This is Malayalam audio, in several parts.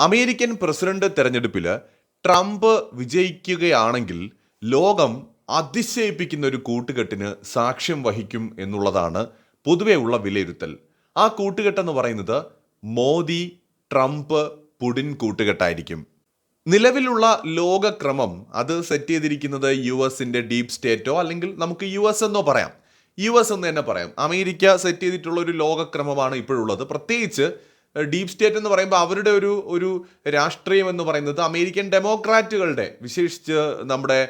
അമേരിക്കൻ പ്രസിഡന്റ് തെരഞ്ഞെടുപ്പിൽ ട്രംപ് വിജയിക്കുകയാണെങ്കിൽ ലോകം അതിശയിപ്പിക്കുന്ന ഒരു കൂട്ടുകെട്ടിന് സാക്ഷ്യം വഹിക്കും എന്നുള്ളതാണ് പൊതുവെ ഉള്ള വിലയിരുത്തൽ. ആ കൂട്ടുകെട്ടെന്ന് പറയുന്നത് മോദി ട്രംപ് പുടിൻ കൂട്ടുകെട്ടായിരിക്കും. നിലവിലുള്ള ലോകക്രമം അത് സെറ്റ് ചെയ്തിരിക്കുന്നത് യു എസിന്റെ ഡീപ് സ്റ്റേറ്റോ അല്ലെങ്കിൽ നമുക്ക് യു എസ് എന്നോ പറയാം. യു എസ് എന്ന് തന്നെ പറയാം. അമേരിക്ക സെറ്റ് ചെയ്തിട്ടുള്ള ഒരു ലോകക്രമമാണ് ഇപ്പോഴുള്ളത്. പ്രത്യേകിച്ച് ഡീപ് സ്റ്റേറ്റ് എന്ന് പറയുമ്പോൾ അവരുടെ ഒരു ഒരു രാഷ്ട്രീയം എന്ന് പറയുന്നത് അമേരിക്കൻ ഡെമോക്രാറ്റുകളുടെ വിശേഷിച്ച് നമ്മുടെ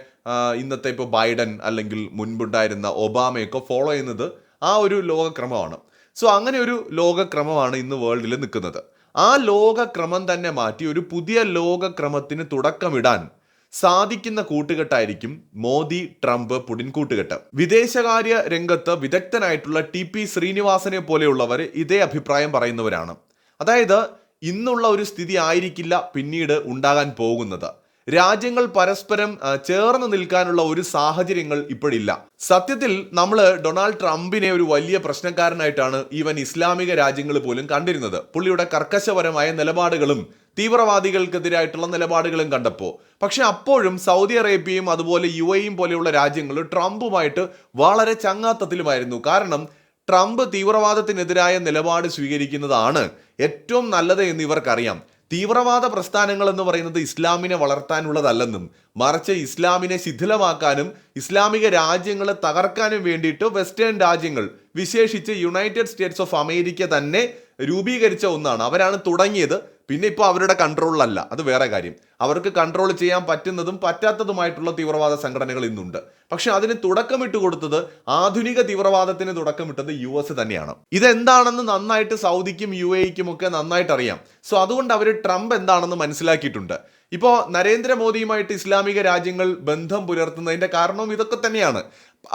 ഇന്നത്തെ ഇപ്പോൾ ബൈഡൻ അല്ലെങ്കിൽ മുൻപുണ്ടായിരുന്ന ഒബാമയൊക്കെ ഫോളോ ചെയ്യുന്നത് ആ ഒരു ലോകക്രമമാണ്. സോ അങ്ങനെ ഒരു ലോകക്രമമാണ് ഇന്ന് വേൾഡിൽ നിൽക്കുന്നത്. ആ ലോകക്രമം തന്നെ മാറ്റി ഒരു പുതിയ ലോകക്രമത്തിന് തുടക്കമിടാൻ സാധിക്കുന്ന കൂട്ടുകെട്ടായിരിക്കും മോദി ട്രംപ് പുടിൻ കൂട്ടുകെട്ട്. വിദേശകാര്യ രംഗത്ത് വിദഗ്ധനായിട്ടുള്ള ടി പി ശ്രീനിവാസനെ പോലെയുള്ളവർ ഇതേ അഭിപ്രായം പറയുന്നവരാണ്. അതായത് ഇന്നുള്ള ഒരു സ്ഥിതി ആയിരിക്കില്ല പിന്നീട് ഉണ്ടാകാൻ പോകുന്നത്. രാജ്യങ്ങൾ പരസ്പരം ചേർന്ന് നിൽക്കാനുള്ള ഒരു സാഹചര്യങ്ങൾ ഇപ്പോഴില്ല സത്യത്തിൽ നമ്മൾ ഡൊണാൾഡ് ട്രംപിനെ ഒരു വലിയ പ്രശ്നക്കാരനായിട്ടാണ് ഈവൻ ഇസ്ലാമിക രാജ്യങ്ങൾ പോലും കണ്ടിരുന്നത്. പുള്ളിയുടെ കർക്കശപരമായ നിലപാടുകളും തീവ്രവാദികൾക്കെതിരായിട്ടുള്ള നിലപാടുകളും കണ്ടപ്പോൾ പക്ഷെ അപ്പോഴും സൗദി അറേബ്യയും അതുപോലെ യു എയും പോലെയുള്ള രാജ്യങ്ങൾ ട്രംപുമായിട്ട് വളരെ ചങ്ങാത്തത്തിലുമായിരുന്നു. കാരണം ട്രംപ് തീവ്രവാദത്തിനെതിരായ നിലപാട് സ്വീകരിക്കുന്നതാണ്. ഏറ്റവും നല്ലത് എന്ന് ഇവർക്കറിയാം. തീവ്രവാദ പ്രസ്ഥാനങ്ങൾ എന്ന് പറയുന്നത് ഇസ്ലാമിനെ വളർത്താനുള്ളതല്ലെന്നും മറിച്ച് ഇസ്ലാമിനെ ശിഥിലമാക്കാനും ഇസ്ലാമിക രാജ്യങ്ങളെ തകർക്കാനും വേണ്ടിയിട്ട് വെസ്റ്റേൺ രാജ്യങ്ങൾ വിശേഷിച്ച് യുണൈറ്റഡ് സ്റ്റേറ്റ്സ് ഓഫ് അമേരിക്ക തന്നെ രൂപീകരിച്ച ഒന്നാണ്. അവരാണ് തുടങ്ങിയത്. പിന്നെ ഇപ്പോൾ അവരുടെ കൺട്രോളിലല്ല അത് വേറെ കാര്യം. അവർക്ക് കൺട്രോൾ ചെയ്യാൻ പറ്റുന്നതും പറ്റാത്തതുമായിട്ടുള്ള തീവ്രവാദ സംഘടനകൾ ഇന്നുണ്ട്. പക്ഷെ അതിന് തുടക്കമിട്ട് കൊടുത്തത് ആധുനിക തീവ്രവാദത്തിന് തുടക്കമിട്ടത് യു എസ് തന്നെയാണ്. ഇതെന്താണെന്ന് നന്നായിട്ട് സൗദിക്കും യു എക്കും ഒക്കെ നന്നായിട്ട് അറിയാം സോ അതുകൊണ്ട് അവർ ട്രംപ് എന്താണെന്ന് മനസ്സിലാക്കിയിട്ടുണ്ട്. ഇപ്പോൾ നരേന്ദ്രമോദിയുമായിട്ട് ഇസ്ലാമിക രാജ്യങ്ങൾ ബന്ധം പുലർത്തുന്നതിന്റെ കാരണവും ഇതൊക്കെ തന്നെയാണ്.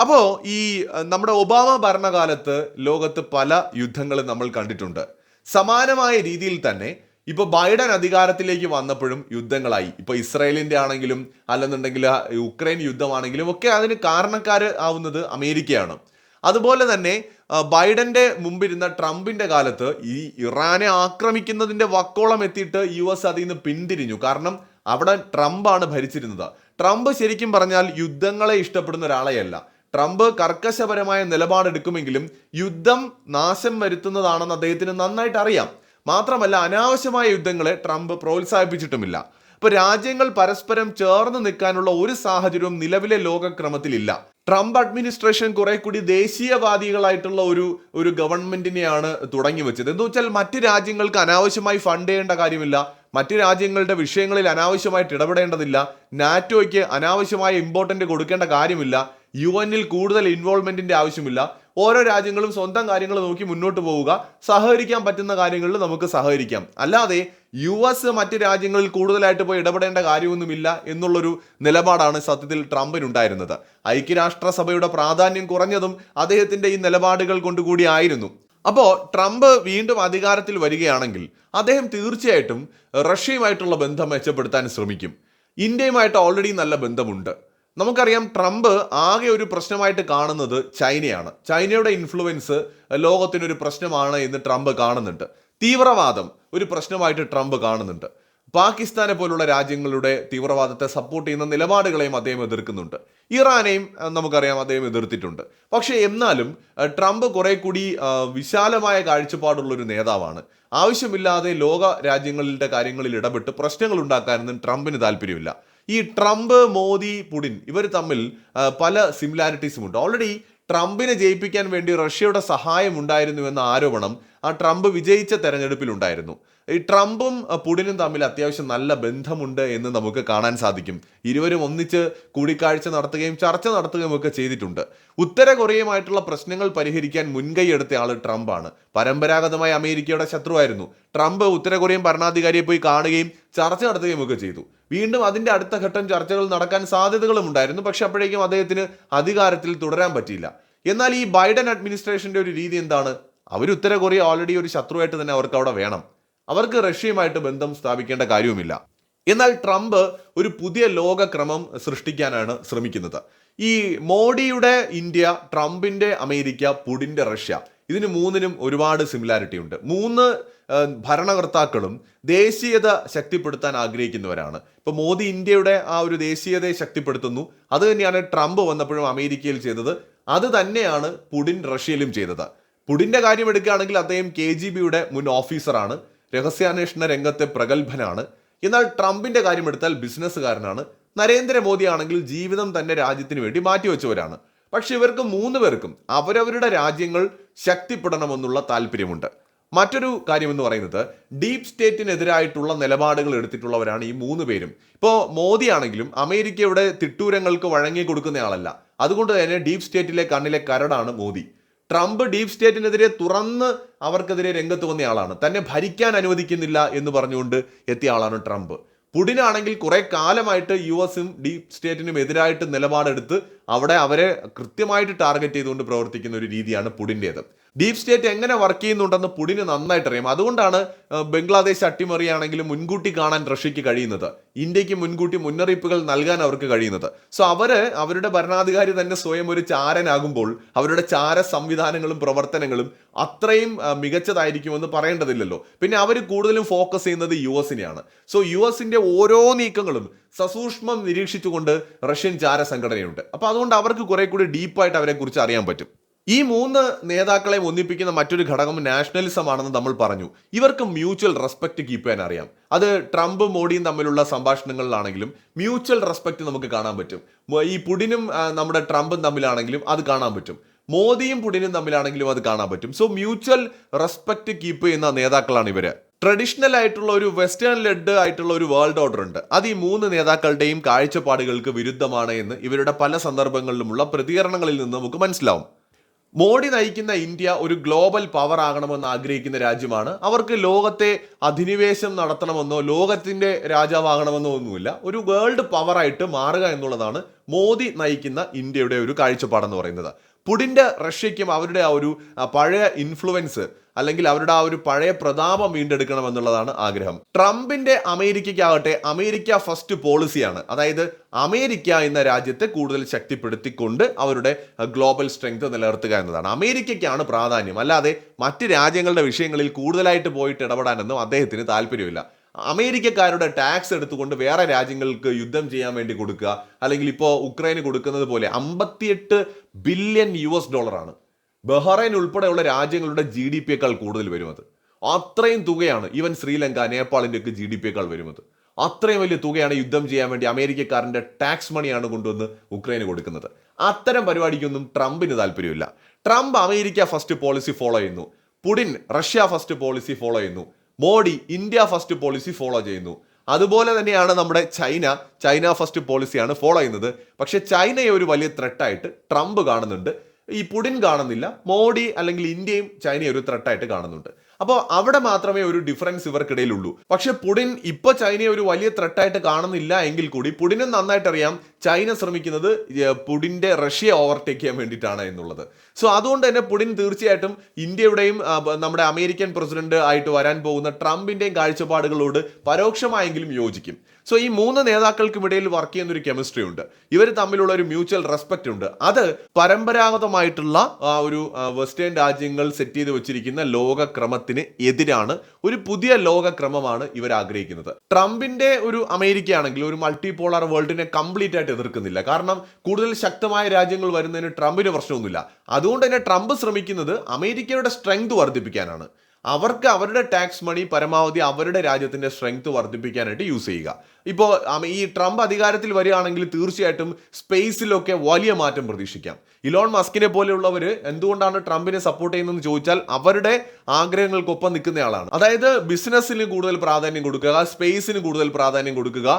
അപ്പോൾ ഈ നമ്മുടെ ഒബാമ ഭരണകാലത്ത് ലോകത്ത് പല യുദ്ധങ്ങളും നമ്മൾ കണ്ടിട്ടുണ്ട്. സമാനമായ രീതിയിൽ തന്നെ ഇപ്പൊ ബൈഡൻ അധികാരത്തിലേക്ക് വന്നപ്പോഴും യുദ്ധങ്ങളായി. ഇപ്പൊ ഇസ്രായേലിന്റെ ആണെങ്കിലും അല്ലെന്നുണ്ടെങ്കിൽ യുക്രൈൻ യുദ്ധമാണെങ്കിലും ഒക്കെ അതിന് കാരണക്കാര് ആവുന്നത് അമേരിക്കയാണ്. അതുപോലെ തന്നെ ബൈഡന്റെ മുമ്പിരുന്ന ട്രംപിന്റെ കാലത്ത് ഈ ഇറാനെ ആക്രമിക്കുന്നതിന്റെ വക്കോളം എത്തിയിട്ട് യു എസ് അതിൽ നിന്ന് പിന്തിരിഞ്ഞു. കാരണം അവിടെ ട്രംപാണ് ഭരിച്ചിരുന്നത്. ട്രംപ് ശരിക്കും പറഞ്ഞാൽ യുദ്ധങ്ങളെ ഇഷ്ടപ്പെടുന്ന ഒരാളെയല്ല. ട്രംപ് കർക്കശപരമായ നിലപാടെടുക്കുമെങ്കിലും യുദ്ധം നാശം വരുത്തുന്നതാണെന്ന് അദ്ദേഹത്തിന് നന്നായിട്ട് അറിയാം. മാത്രമല്ല അനാവശ്യമായ യുദ്ധങ്ങളെ ട്രംപ് പ്രോത്സാഹിപ്പിച്ചിട്ടുമില്ല. ഇപ്പൊ രാജ്യങ്ങൾ പരസ്പരം ചേർന്ന് നിൽക്കാനുള്ള ഒരു സാഹചര്യവും നിലവിലെ ലോകക്രമത്തിലില്ല. ട്രംപ് അഡ്മിനിസ്ട്രേഷൻ കുറെ കൂടി ദേശീയവാദികളായിട്ടുള്ള ഒരു ഒരു ഗവൺമെന്റിനെയാണ് തുടങ്ങി വെച്ചത്. എന്ന് വെച്ചാൽ മറ്റ് രാജ്യങ്ങൾക്ക് അനാവശ്യമായി ഫണ്ട് ചെയ്യേണ്ട കാര്യമില്ല. മറ്റ് രാജ്യങ്ങളുടെ വിഷയങ്ങളിൽ അനാവശ്യമായിട്ട് ഇടപെടേണ്ടതില്ല. നാറ്റോയ്ക്ക് അനാവശ്യമായ ഇമ്പോർട്ടന്റ് കൊടുക്കേണ്ട കാര്യമില്ല. യു എന്നിൽ കൂടുതൽ ഇൻവോൾവ്മെന്റിന്റെ ആവശ്യമില്ല. ഓരോ രാജ്യങ്ങളും സ്വന്തം കാര്യങ്ങൾ നോക്കി മുന്നോട്ട് പോവുക. സഹകരിക്കാൻ പറ്റുന്ന കാര്യങ്ങളിൽ നമുക്ക് സഹകരിക്കാം. അല്ലാതെ യു എസ് മറ്റ് രാജ്യങ്ങളിൽ കൂടുതലായിട്ട് പോയി ഇടപെടേണ്ട കാര്യമൊന്നുമില്ല എന്നുള്ളൊരു നിലപാടാണ് സത്യത്തിൽ ട്രംപിനുണ്ടായിരുന്നത്. ഐക്യരാഷ്ട്രസഭയുടെ പ്രാധാന്യം കുറഞ്ഞതും അദ്ദേഹത്തിന്റെ ഈ നിലപാടുകൾ കൊണ്ടുകൂടി ആയിരുന്നു. അപ്പോൾ ട്രംപ് വീണ്ടും അധികാരത്തിൽ വരികയാണെങ്കിൽ അദ്ദേഹം തീർച്ചയായിട്ടും റഷ്യയുമായിട്ടുള്ള ബന്ധം മെച്ചപ്പെടുത്താൻ ശ്രമിക്കും. ഇന്ത്യയുമായിട്ട് ഓൾറെഡി നല്ല ബന്ധമുണ്ട്. നമുക്കറിയാം ട്രംപ് ആകെ ഒരു പ്രശ്നമായിട്ട് കാണുന്നത് ചൈനയാണ്. ചൈനയുടെ ഇൻഫ്ലുവൻസ് ലോകത്തിനൊരു പ്രശ്നമാണ് എന്ന് ട്രംപ് കാണുന്നുണ്ട്. തീവ്രവാദം ഒരു പ്രശ്നമായിട്ട് ട്രംപ് കാണുന്നുണ്ട്. പാകിസ്ഥാനെ പോലുള്ള രാജ്യങ്ങളുടെ തീവ്രവാദത്തെ സപ്പോർട്ട് ചെയ്യുന്ന നിലപാടുകളെയും അദ്ദേഹം എതിർക്കുന്നുണ്ട്. ഇറാനെയും നമുക്കറിയാം അദ്ദേഹം എതിർത്തിട്ടുണ്ട്. പക്ഷേ എന്നാലും ട്രംപ് കുറെ കൂടി വിശാലമായ കാഴ്ചപ്പാടുള്ളൊരു നേതാവാണ്. ആവശ്യമില്ലാതെ ലോക രാജ്യങ്ങളുടെ കാര്യങ്ങളിൽ ഇടപെട്ട് പ്രശ്നങ്ങൾ ഉണ്ടാക്കാനൊന്നും ട്രംപിന് താല്പര്യമില്ല. ഈ ട്രംപ് മോദി പുടിൻ ഇവർ തമ്മിൽ പല സിമിലാരിറ്റീസും ഉണ്ട് ഓൾറെഡി ട്രംപിനെ ജയിപ്പിക്കാൻ വേണ്ടി റഷ്യയുടെ സഹായം ഉണ്ടായിരുന്നു എന്ന ആരോപണം ആ ട്രംപ് വിജയിച്ച തെരഞ്ഞെടുപ്പിൽ ഉണ്ടായിരുന്നു ഈ ട്രംപും പുടിനും തമ്മിൽ അത്യാവശ്യം നല്ല ബന്ധമുണ്ട് എന്ന് നമുക്ക് കാണാൻ സാധിക്കും. ഇരുവരും ഒന്നിച്ച് കൂടിക്കാഴ്ച നടത്തുകയും ചർച്ച നടത്തുകയും ഒക്കെ ചെയ്തിട്ടുണ്ട്. ഉത്തര കൊറിയയുമായിട്ടുള്ള പ്രശ്നങ്ങൾ പരിഹരിക്കാൻ മുൻകൈയെടുത്ത ആൾ ട്രംപാണ്. പരമ്പരാഗതമായി അമേരിക്കയുടെ ശത്രുവായിരുന്നു. ട്രംപ് ഉത്തര കൊറിയൻ ഭരണാധികാരിയെ പോയി കാണുകയും ചർച്ച നടത്തുകയും ഒക്കെ ചെയ്തു. വീണ്ടും അതിന്റെ അടുത്ത ഘട്ടം ചർച്ചകൾ നടക്കാൻ സാധ്യതകളും ഉണ്ടായിരുന്നു. പക്ഷെ അപ്പോഴേക്കും അദ്ദേഹത്തിന് അധികാരത്തിൽ തുടരാൻ പറ്റിയില്ല. എന്നാൽ ഈ ബൈഡൻ അഡ്മിനിസ്ട്രേഷന്റെ ഒരു രീതി എന്താണ്? അവർ ഉത്തര കൊറിയ ഓൾറെഡി ഒരു ശത്രുവായിട്ട് തന്നെ അവർക്ക് അവിടെ വേണം. അവർക്ക് റഷ്യയുമായിട്ട് ബന്ധം സ്ഥാപിക്കേണ്ട കാര്യവുമില്ല. എന്നാൽ ട്രംപ് ഒരു പുതിയ ലോകക്രമം സൃഷ്ടിക്കാനാണ് ശ്രമിക്കുന്നത്. ഈ മോഡിയുടെ ഇന്ത്യ ട്രംപിന്റെ അമേരിക്ക പുടിന്റെ റഷ്യ ഇതിന് മൂന്നിനും ഒരുപാട് സിമിലാരിറ്റി ഉണ്ട്. മൂന്ന് ഭരണകർത്താക്കളും ദേശീയത ശക്തിപ്പെടുത്താൻ ആഗ്രഹിക്കുന്നവരാണ്. ഇപ്പോൾ മോദി ഇന്ത്യയുടെ ആ ഒരു ദേശീയതയെ ശക്തിപ്പെടുത്തുന്നു. അത് തന്നെയാണ് ട്രംപ് വന്നപ്പോഴും അമേരിക്കയിൽ ചെയ്തത്. അത് തന്നെയാണ് പുടിൻ റഷ്യയിലും ചെയ്തത്. പുടിന്റെ കാര്യം എടുക്കുകയാണെങ്കിൽ അദ്ദേഹം കെ ജി ബിയുടെ മുൻ ഓഫീസറാണ് രഹസ്യാന്വേഷണ രംഗത്തെ പ്രഗത്ഭനാണ്. എന്നാൽ ട്രംപിന്റെ കാര്യം എടുത്താൽ ബിസിനസ്സുകാരനാണ്. നരേന്ദ്രമോദി ആണെങ്കിൽ ജീവിതം തന്നെ രാജ്യത്തിന് വേണ്ടി മാറ്റിവെച്ചവരാണ്. പക്ഷെ ഇവർക്ക് മൂന്ന് പേർക്കും അവരവരുടെ രാജ്യങ്ങൾ ശക്തിപ്പെടണമെന്നുള്ള താല്പര്യമുണ്ട്. മറ്റൊരു കാര്യം എന്ന് പറയുന്നത് ഡീപ് സ്റ്റേറ്റിനെതിരായിട്ടുള്ള നിലപാടുകൾ എടുത്തിട്ടുള്ളവരാണ് ഈ മൂന്ന് പേരും. ഇപ്പോൾ മോദി ആണെങ്കിലും അമേരിക്കയുടെ തിട്ടൂരങ്ങൾക്ക് വഴങ്ങി കൊടുക്കുന്നയാളല്ല. അതുകൊണ്ട് തന്നെ ഡീപ് സ്റ്റേറ്റിലെ കണ്ണിലെ കരടാണ് മോദി. ട്രംപ് ഡീപ് സ്റ്റേറ്റിനെതിരെ തുറന്ന് അവർക്കെതിരെ രംഗത്ത് ആളാണ്. തന്നെ ഭരിക്കാൻ അനുവദിക്കുന്നില്ല എന്ന് പറഞ്ഞുകൊണ്ട് എത്തിയ ആളാണ് ട്രംപ്. പുടിനാണെങ്കിൽ കുറെ കാലമായിട്ട് യു എസും ഡീപ് സ്റ്റേറ്റിനും എതിരായിട്ട് നിലപാടെടുത്ത് അവിടെ അവരെ കൃത്യമായിട്ട് ടാർഗറ്റ് ചെയ്തുകൊണ്ട് പ്രവർത്തിക്കുന്ന ഒരു രീതിയാണ് പുടിന്റേത് ഡീപ് സ്റ്റേറ്റ് എങ്ങനെ വർക്ക് ചെയ്യുന്നുണ്ടെന്ന് പുടിന് നന്നായിട്ട് അറിയാം അതുകൊണ്ടാണ് ബംഗ്ലാദേശ് അട്ടിമറിയാണെങ്കിലും മുൻകൂട്ടി കാണാൻ റഷ്യക്ക് കഴിയുന്നത്. ഇന്ത്യയ്ക്ക് മുൻകൂട്ടി മുന്നറിയിപ്പുകൾ നൽകാൻ അവർക്ക് കഴിയുന്നത്. സോ അവർ അവരുടെ ഭരണാധികാരി തന്നെ സ്വയം ഒരു ചാരനാകുമ്പോൾ അവരുടെ ചാര സംവിധാനങ്ങളും പ്രവർത്തനങ്ങളും അത്രയും മികച്ചതായിരിക്കുമെന്ന് പറയേണ്ടതില്ലല്ലോ. പിന്നെ അവർ കൂടുതലും ഫോക്കസ് ചെയ്യുന്നത് യു എസിനെയാണ്. സോ യു എസിന്റെ ഓരോ നീക്കങ്ങളും സസൂക്ഷ്മം നിരീക്ഷിച്ചുകൊണ്ട് റഷ്യൻ ചാര സംഘടനയുണ്ട് അപ്പൊ അതുകൊണ്ട് അവർക്ക് കുറെ കൂടി ഡീപ്പായിട്ട് അവരെ കുറിച്ച് അറിയാൻ പറ്റും. ഈ മൂന്ന് നേതാക്കളെ ഒന്നിപ്പിക്കുന്ന മറ്റൊരു ഘടകം നാഷണലിസം ആണെന്ന് നമ്മൾ പറഞ്ഞു. ഇവർക്ക് മ്യൂച്വൽ റെസ്പെക്ട് കീപ്പ് ചെയ്യാൻ അറിയാം. അത് ട്രംപ് മോഡിയും തമ്മിലുള്ള സംഭാഷണങ്ങളിലാണെങ്കിലും മ്യൂച്വൽ റെസ്പെക്ട് നമുക്ക് കാണാൻ പറ്റും. ഈ പുടിനും നമ്മുടെ ട്രംപും തമ്മിലാണെങ്കിലും അത് കാണാൻ പറ്റും. മോദിയും പുടിനും തമ്മിലാണെങ്കിലും അത് കാണാൻ പറ്റും. സോ മ്യൂച്വൽ റെസ്പെക്ട് കീപ്പ് ചെയ്യുന്ന നേതാക്കളാണ് ഇവർ. ട്രഡീഷണൽ ആയിട്ടുള്ള ഒരു വെസ്റ്റേൺ ലെഡ് ആയിട്ടുള്ള ഒരു വേൾഡ് ഓർഡർ ഉണ്ട്. അത് ഈ മൂന്ന് നേതാക്കളുടെയും കാഴ്ചപ്പാടുകൾക്ക് വിരുദ്ധമാണ് എന്ന് ഇവരുടെ പല സന്ദർഭങ്ങളിലുമുള്ള പ്രതികരണങ്ങളിൽ നിന്ന് നമുക്ക് മനസ്സിലാവും. മോഡി നയിക്കുന്ന ഇന്ത്യ ഒരു ഗ്ലോബൽ പവർ ആകണമെന്ന് ആഗ്രഹിക്കുന്ന രാജ്യമാണ്. അവർക്ക് ലോകത്തെ അധിനിവേശം നടത്തണമെന്നോ ലോകത്തിന്റെ രാജാവാകണമെന്നോ ഒന്നുമില്ല. ഒരു വേൾഡ് പവറായിട്ട് മാറുക എന്നുള്ളതാണ് മോദി നയിക്കുന്ന ഇന്ത്യയുടെ ഒരു കാഴ്ചപ്പാടെന്ന് പറയുന്നത്. പുടിന്റെ റഷ്യയ്ക്കും അവരുടെ ആ ഒരു പഴയ ഇൻഫ്ലുവൻസ് അല്ലെങ്കിൽ അവരുടെ ആ ഒരു പഴയ പ്രതാപം വീണ്ടെടുക്കണം എന്നുള്ളതാണ് ആഗ്രഹം. ട്രംപിന്റെ അമേരിക്കയ്ക്കാകട്ടെ അമേരിക്ക ഫസ്റ്റ് പോളിസിയാണ് അതായത് അമേരിക്ക എന്ന രാജ്യത്തെ കൂടുതൽ ശക്തിപ്പെടുത്തിക്കൊണ്ട് അവരുടെ ഗ്ലോബൽ സ്ട്രെങ്ത് നിലനിർത്തുക എന്നതാണ്. അമേരിക്കയ്ക്കാണ് പ്രാധാന്യം. അല്ലാതെ മറ്റ് രാജ്യങ്ങളുടെ വിഷയങ്ങളിൽ കൂടുതലായിട്ട് പോയിട്ട് ഇടപെടാനൊന്നും അദ്ദേഹത്തിന് താല്പര്യമില്ല. അമേരിക്കക്കാരുടെ ടാക്സ് എടുത്തുകൊണ്ട് വേറെ രാജ്യങ്ങൾക്ക് യുദ്ധം ചെയ്യാൻ വേണ്ടി കൊടുക്കുക അല്ലെങ്കിൽ ഇപ്പോൾ ഉക്രൈന് കൊടുക്കുന്നത് പോലെ അമ്പത്തിയെട്ട് ബില്യൺ യു എസ് ഡോളറാണ്. ബഹ്റൈൻ ഉൾപ്പെടെയുള്ള രാജ്യങ്ങളുടെ ജി ഡി പിയേക്കാൾ കൂടുതൽ വരുന്നത് അത്രയും തുകയാണ് ഈവൻ ശ്രീലങ്ക നേപ്പാളിന്റെ ഒക്കെ ജി ഡി പിയേക്കാൾ വരുന്നത് അത്രയും വലിയ തുകയാണ് യുദ്ധം ചെയ്യാൻ വേണ്ടി അമേരിക്കക്കാരന്റെ ടാക്സ് മണിയാണ് കൊണ്ടുവന്ന് ഉക്രൈന് കൊടുക്കുന്നത്. അത്തരം പരിപാടിക്കൊന്നും ട്രംപിന് താല്പര്യമില്ല. Trump America first policy follow ചെയ്യുന്നു. Putin Russia first policy follow ചെയ്യുന്നു. Modi India first policy follow ചെയ്യുന്നു. അതുപോലെ തന്നെയാണ് നമ്മുടെ ചൈന. ചൈന ഫസ്റ്റ് പോളിസിയാണ് ഫോളോ ചെയ്യുന്നത്. പക്ഷേ ചൈനയെ ഒരു വലിയ ത്രെട്ടായിട്ട് ട്രംപ് കാണുന്നുണ്ട്. ഈ പുടിൻ കാണുന്നില്ല. മോഡി അല്ലെങ്കിൽ ഇന്ത്യയും ചൈനയും ഒരു ത്രെട്ടായിട്ട് കാണുന്നുണ്ട്. അപ്പോൾ അവിടെ മാത്രമേ ഒരു ഡിഫറൻസ് ഇവർക്കിടയിലുള്ളൂ. പക്ഷേ പുടിൻ ഇപ്പോൾ ചൈനയെ ഒരു വലിയ ത്രെട്ടായിട്ട് കാണുന്നില്ല എങ്കിൽ കൂടി പുടിനും നന്നായിട്ടറിയാം ചൈന ശ്രമിക്കുന്നത് പുടിന്റെ റഷ്യ ഓവർടേക്ക് ചെയ്യാൻ വേണ്ടിയിട്ടാണ് എന്നുള്ളത്. സോ അതുകൊണ്ട് തന്നെ പുടിൻ തീർച്ചയായിട്ടും ഇന്ത്യയുടെയും നമ്മുടെ അമേരിക്കൻ പ്രസിഡന്റ് ആയിട്ട് വരാൻ പോകുന്ന ട്രംപിന്റെയും കാഴ്ചപ്പാടുകളോട് പരോക്ഷമായെങ്കിലും യോജിക്കും. സോ ഈ മൂന്ന് നേതാക്കൾക്കും ഇടയിൽ വർക്ക് ചെയ്യുന്ന ഒരു കെമിസ്ട്രി ഉണ്ട്. ഇവർ തമ്മിലുള്ള ഒരു മ്യൂച്വൽ റെസ്പെക്ട് ഉണ്ട്. അത് പരമ്പരാഗതമായിട്ടുള്ള ആ ഒരു വെസ്റ്റേൺ രാജ്യങ്ങൾ സെറ്റ് ചെയ്ത് വെച്ചിരിക്കുന്ന ലോകക്രമത്തിന് എതിരാണ് ഒരു പുതിയ ലോകക്രമമാണ് ഇവർ ആഗ്രഹിക്കുന്നത്. ട്രംപിന്റെ ഒരു അമേരിക്ക ആണെങ്കിൽ ഒരു മൾട്ടിപോളാർ വേൾഡിനെ കംപ്ലീറ്റ് ആയിട്ട് എതിർക്കുന്നില്ല. കാരണം കൂടുതൽ ശക്തമായ രാജ്യങ്ങൾ വരുന്നതിന് ട്രംപിന് പ്രശ്നമൊന്നുമില്ല. അതുകൊണ്ട് തന്നെ ട്രംപ് ശ്രമിക്കുന്നത് അമേരിക്കയുടെ സ്ട്രെങ്ത് വർദ്ധിപ്പിക്കാനാണ്. അവർക്ക് അവരുടെ ടാക്സ് മണി പരമാവധി അവരുടെ രാജ്യത്തിന്റെ സ്ട്രെങ്ത് വർദ്ധിപ്പിക്കാനായിട്ട് യൂസ് ചെയ്യുക. ഇപ്പോൾ ഈ ട്രംപ് അധികാരത്തിൽ വരികയാണെങ്കിൽ തീർച്ചയായിട്ടും സ്പേസിലൊക്കെ വലിയ മാറ്റം പ്രതീക്ഷിക്കാം. ഇലോൺ മസ്കിനെ പോലെയുള്ളവർ എന്തുകൊണ്ടാണ് ട്രംപിനെ സപ്പോർട്ട് ചെയ്യുന്നതെന്ന് ചോദിച്ചാൽ അവരുടെ ആഗ്രഹങ്ങൾക്കൊപ്പം നിൽക്കുന്നയാളാണ്. അതായത് ബിസിനസ്സിന് കൂടുതൽ പ്രാധാന്യം കൊടുക്കുക സ്പേസിന് കൂടുതൽ പ്രാധാന്യം കൊടുക്കുക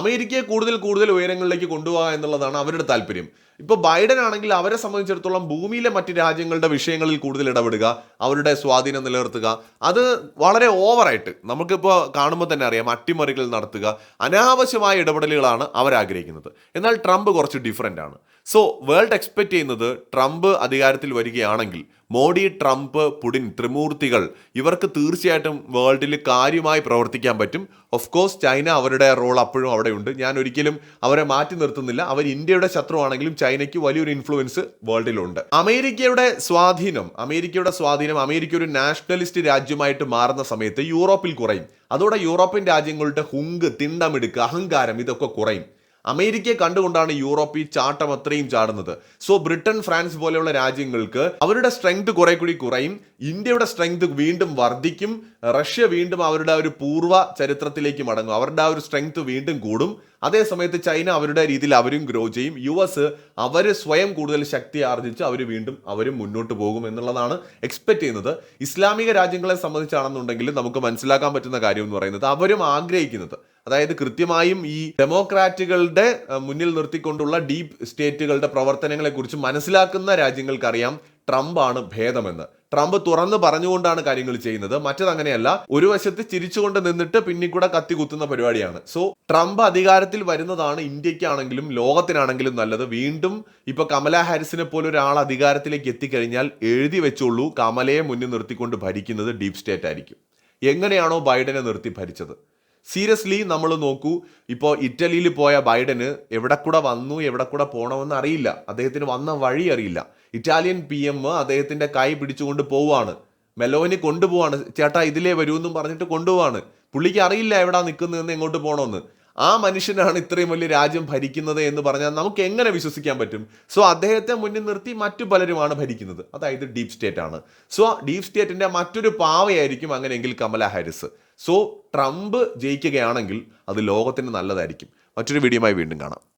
അമേരിക്കയെ കൂടുതൽ കൂടുതൽ ഉയരങ്ങളിലേക്ക് കൊണ്ടുപോകുക എന്നുള്ളതാണ് അവരുടെ താല്പര്യം. ഇപ്പോൾ ബൈഡൻ ആണെങ്കിൽ അവരെ സംബന്ധിച്ചിടത്തോളം ഭൂമിയിലെ മറ്റ് രാജ്യങ്ങളുടെ വിഷയങ്ങളിൽ കൂടുതൽ ഇടപെടുക അവരുടെ സ്വാധീനം നിലനിർത്തുക. അത് വളരെ ഓവറായിട്ട് നമുക്കിപ്പോൾ കാണുമ്പോൾ തന്നെ അറിയാം അട്ടിമറികൾ നടത്തുക അനാവശ്യമായ ഇടപെടലുകളാണ് അവരാഗ്രഹിക്കുന്നത്. എന്നാൽ ട്രംപ് കുറച്ച് ഡിഫറെന്റ് ആണ്. സോ വേൾഡ് എക്സ്പെക്ട് ചെയ്യുന്നത് ട്രംപ് അധികാരത്തിൽ വരികയാണെങ്കിൽ മോഡി ട്രംപ് പുടിൻ ത്രിമൂർത്തികൾ ഇവർക്ക് തീർച്ചയായിട്ടും വേൾഡിൽ കാര്യമായി പ്രവർത്തിക്കാൻ പറ്റും. ഓഫ് കോഴ്സ് ചൈന അവരുടെ റോൾ അപ്പോഴും അവിടെയുണ്ട്. ഞാൻ ഒരിക്കലും അവരെ മാറ്റി നിർത്തുന്നില്ല. അവർ ഇന്ത്യയുടെ ശത്രുവാണെങ്കിലും ചൈനയ്ക്ക് വലിയൊരു ഇൻഫ്ലുവൻസ് വേൾഡിലുണ്ട് അമേരിക്കയുടെ സ്വാധീനം അമേരിക്കയുടെ സ്വാധീനം അമേരിക്ക ഒരു നാഷണലിസ്റ്റ് രാജ്യമായിട്ട് മാറുന്ന സമയത്ത് യൂറോപ്പിൽ കുറയും. അതോടെ യൂറോപ്യൻ രാജ്യങ്ങളുടെ ഹുങ്ക് തിണ്ടമെടുക്ക് അഹങ്കാരം ഇതൊക്കെ കുറയും. അമേരിക്കയെ കണ്ടുകൊണ്ടാണ് യൂറോപ്പ് ഈ ചാട്ടം അത്രയും ചാടുന്നത്. സോ ബ്രിട്ടൻ ഫ്രാൻസ് പോലെയുള്ള രാജ്യങ്ങൾക്ക് അവരുടെ സ്ട്രെങ്ത് കുറെ കൂടി കുറയും. ഇന്ത്യയുടെ സ്ട്രെങ്ത് വീണ്ടും വർദ്ധിക്കും. റഷ്യ വീണ്ടും അവരുടെ ഒരു പൂർവ ചരിത്രത്തിലേക്ക് മടങ്ങും. അവരുടെ ആ ഒരു സ്ട്രെങ്ത് വീണ്ടും കൂടും. അതേ സമയത്ത് ചൈന അവരുടെ രീതിയിൽ അവരും ഗ്രോ ചെയ്യും. യു എസ് അവർ സ്വയം കൂടുതൽ ശക്തി ആർജിച്ച് അവർ വീണ്ടും അവരും മുന്നോട്ട് പോകും എന്നുള്ളതാണ് എക്സ്പെക്ട് ചെയ്യുന്നത്. ഇസ്ലാമിക രാജ്യങ്ങളെ സംബന്ധിച്ചാണെന്നുണ്ടെങ്കിൽ നമുക്ക് മനസ്സിലാക്കാൻ പറ്റുന്ന കാര്യം എന്ന് പറയുന്നത് അവരും ആഗ്രഹിക്കുന്നത് അതായത് കൃത്യമായും ഈ ഡെമോക്രാറ്റുകളുടെ മുന്നിൽ നിർത്തിക്കൊണ്ടുള്ള ഡീപ് സ്റ്റേറ്റുകളുടെ പ്രവർത്തനങ്ങളെ കുറിച്ച് മനസ്സിലാക്കുന്ന രാജ്യങ്ങൾക്കറിയാം ട്രംപ് ആണ് ഭേദമെന്ന്. ട്രംപ് തുറന്ന് പറഞ്ഞുകൊണ്ടാണ് കാര്യങ്ങൾ ചെയ്യുന്നത്. മറ്റതങ്ങനെയല്ല ഒരു വശത്ത് ചിരിച്ചുകൊണ്ട് നിന്നിട്ട് പിന്നിക്കൂടെ കത്തി കുത്തുന്ന പരിപാടിയാണ്. സോ ട്രംപ് അധികാരത്തിൽ വരുന്നതാണ് ഇന്ത്യക്കാണെങ്കിലും ലോകത്തിനാണെങ്കിലും നല്ലത്. വീണ്ടും ഇപ്പൊ കമല ഹാരിസിനെ പോലെ ഒരാൾ അധികാരത്തിലേക്ക് എത്തിക്കഴിഞ്ഞാൽ എഴുതി വെച്ചുള്ളൂ കമലയെ മുന്നിൽ നിർത്തിക്കൊണ്ട് ഭരിക്കുന്നത് ഡീപ് സ്റ്റേറ്റ് ആയിരിക്കും എങ്ങനെയാണോ ബൈഡനെ നിർത്തി ഭരിച്ചത്? സീരിയസ്ലി നമ്മൾ നോക്കൂ. ഇപ്പോൾ ഇറ്റലിയിൽ പോയ ബൈഡന് എവിടെ കൂടെ വന്നു എവിടെ കൂടെ പോകണമെന്ന് അറിയില്ല. അദ്ദേഹത്തിന് വന്ന വഴി അറിയില്ല. ഇറ്റാലിയൻ പി എം അദ്ദേഹത്തിന്റെ കൈ പിടിച്ചുകൊണ്ട് പോവുകയാണ്. മെലോനി കൊണ്ടുപോവാണ്. ചേട്ടാ ഇതിലേ വരൂ എന്നും പറഞ്ഞിട്ട് കൊണ്ടുപോവാണ്. പുള്ളിക്ക് അറിയില്ല എവിടെ നിൽക്കുന്നതെന്ന് എങ്ങോട്ട് പോകണമെന്ന് ആ മനുഷ്യനാണ് ഇത്രയും വലിയ രാജ്യം ഭരിക്കുന്നത് എന്ന് പറഞ്ഞാൽ നമുക്ക് എങ്ങനെ വിശ്വസിക്കാൻ പറ്റും? സോ അദ്ദേഹത്തെ മുന്നിൽ നിർത്തി മറ്റു പലരുമാണ് ഭരിക്കുന്നത്. അതായത് ഡീപ് സ്റ്റേറ്റ് ആണ്. സോ ഡീപ് സ്റ്റേറ്റിന്റെ മറ്റൊരു പാവയായിരിക്കും അങ്ങനെയെങ്കിൽ കമല ഹാരിസ്. സോ ട്രംപ് ജയിക്കുകയാണെങ്കിൽ അത് ലോകത്തിന് നല്ലതായിരിക്കും. മറ്റൊരു വീഡിയോയുമായി വീണ്ടും കാണാം.